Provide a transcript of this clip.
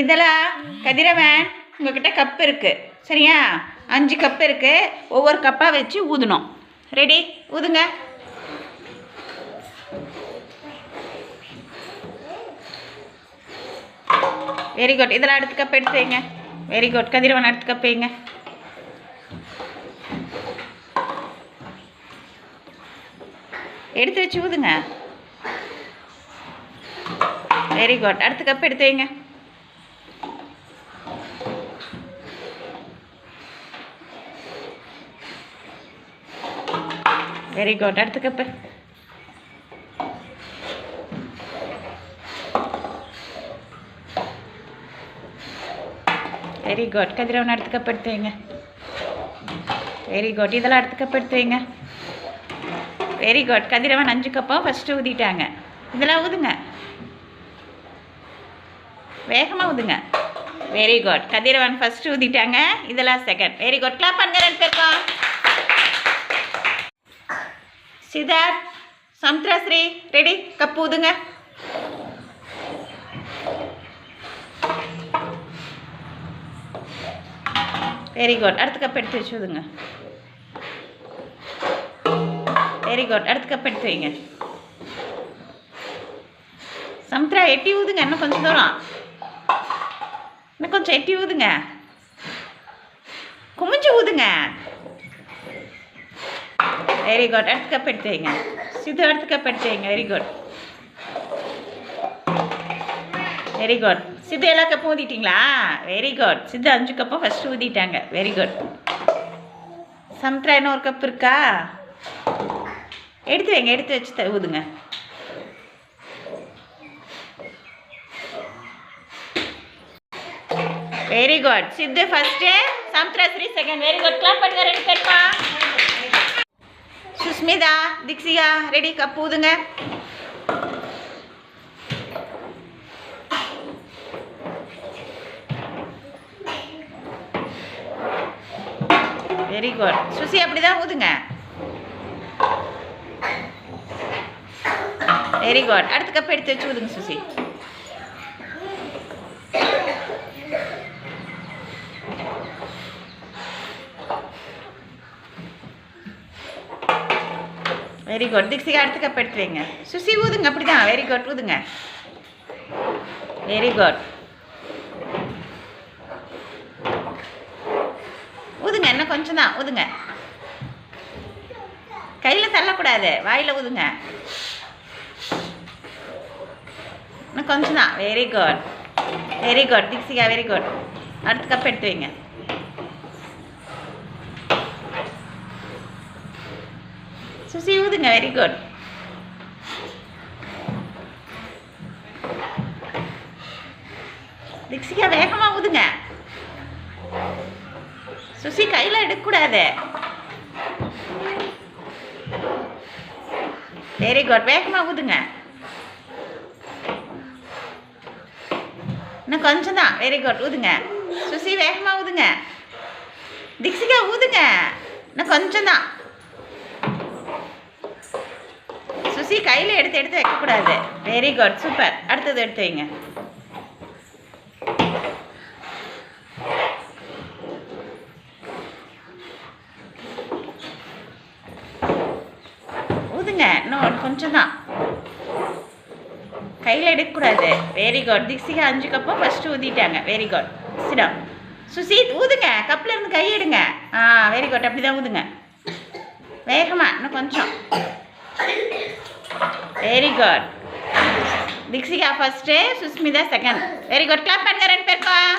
இதெல்லாம் கதிரவன் உங்ககிட்ட கப் இருக்குது சரியா? அஞ்சு கப் இருக்குது ஒவ்வொரு கப்பாக வச்சு ஊதணும். ரெடி ஊதுங்க. வெரி குட் இதெல்லாம் அடுத்த கப் எடுத்து வைங்க. வெரி குட் கதிரவன் அடுத்த கப் வைங்க. எடுத்து வச்சு ஊதுங்க. வெரி குட் அடுத்த கப் எடுத்து வைங்க. வெரி குட் அடுத்த கப்பு வெரி குட் கதிரவன் அடுத்த கப் எடுத்து வைங்க. வெரி குட் இதெல்லாம் அடுத்த கப் எடுத்து வைங்க. வெரி குட் கதிரவன் அஞ்சு கப்பாக ஃபஸ்ட்டு ஊதிட்டாங்க. இதெல்லாம் ஊதுங்க. வேகமாக ஊதுங்க. வெரி குட் கதிரவன் ஃபஸ்ட்டு ஊதிட்டாங்க. இதெல்லாம் செகண்ட் வெரி குட் கிளாப் பண்ணுங்க ரெண்டு பேருக்கும். சித்தார்த் சமுத்ராஸ்ரீ ரெடி? கப் ஊதுங்க. வெரி குட் அடுத்த கப் எடுத்து வச்சுதுங்க வெரி குட் அடுத்த கப் எடுத்து வைங்க. சமுத்திரா எட்டி ஊதுங்க. இன்னும் கொஞ்சம் தூரம். இன்னும் கொஞ்சம் எட்டி ஊதுங்க. குமிஞ்சு ஊதுங்க. வெரி குட் அடுத்த கப் எடுத்து வைங்க சித்து அடுத்த கப் எடுத்து வைங்க very good very good Sidhu எல்லா கப்பும் ஊதிட்டீங்களா வெரி குட் சித்து அஞ்சு கப்பும் ஃபஸ்ட்டு ஊதிட்டாங்க வெரி குட் சமுத்ரா இன்னும் ஒரு கப் இருக்கா? எடுத்து வைங்க. எடுத்து வச்சு த- ஊதுங்க. Very good Sidhu first Samudra Sri second very good clap பண்ணுங்க ரெண்டு பேருப்பா சுஸ்மிதா திக்ஷிகா ரெடி கப் ஊதுங்க. வெரி குட் சுசி அப்படிதான் ஊதுங்க. வெரி குட் அடுத்த கப் எடுத்து வச்சு ஊதுங்க சுசி. வெரி குட் திக்ஷிகா அடுத்த கப் எடுத்து வைங்க சுசி ஊதுங்க. அப்படிதான். வெரி குட் ஊதுங்க. வெரி குட் ஊதுங்க. இன்னும் கொஞ்சம் தான் ஊதுங்க. கையில் தள்ளக்கூடாது. வாயில் ஊதுங்க. இன்னும் கொஞ்சம் தான் very good very good Dikshika very good அடுத்த கப் எடுத்து வைங்க. சுசி ஊதுங்க வெரி குட் திக்ஷிகா வேகமா ஊதுங்க சுசி கையில் எடுக்கக்கூடாது வெரி குட் வேகமா ஊதுங்க இன்னும் கொஞ்சம் தான் வெரி குட் ஊதுங்க சுசி வேகமா ஊதுங்க திக்ஷிகா ஊதுங்க இன்னும் கொஞ்சம் தான் சுசி கையில் எடுத்து எடுத்து வைக்கக்கூடாது. வெரி குட் சூப்பர் அடுத்தது எடுத்து வைங்க. ஊதுங்க. இன்னும் கொஞ்சம் தான் கையில் எடுக்கக்கூடாது. வெரி குட் திக்ஸிகா அஞ்சு கப்பும் ஃபஸ்ட்டு ஊதிட்டாங்க. வெரி குட் சிடம் சுசீத் ஊதுங்க. கப்பில் இருந்து கை எடுங்க. ஆ வெரி குட் அப்படி தான் ஊதுங்க. வேகமாக இன்னும் கொஞ்சம். Very good Dikshika first Sushmita second very good clap பண்ணுங்க ரெண்டு பேருக்கும்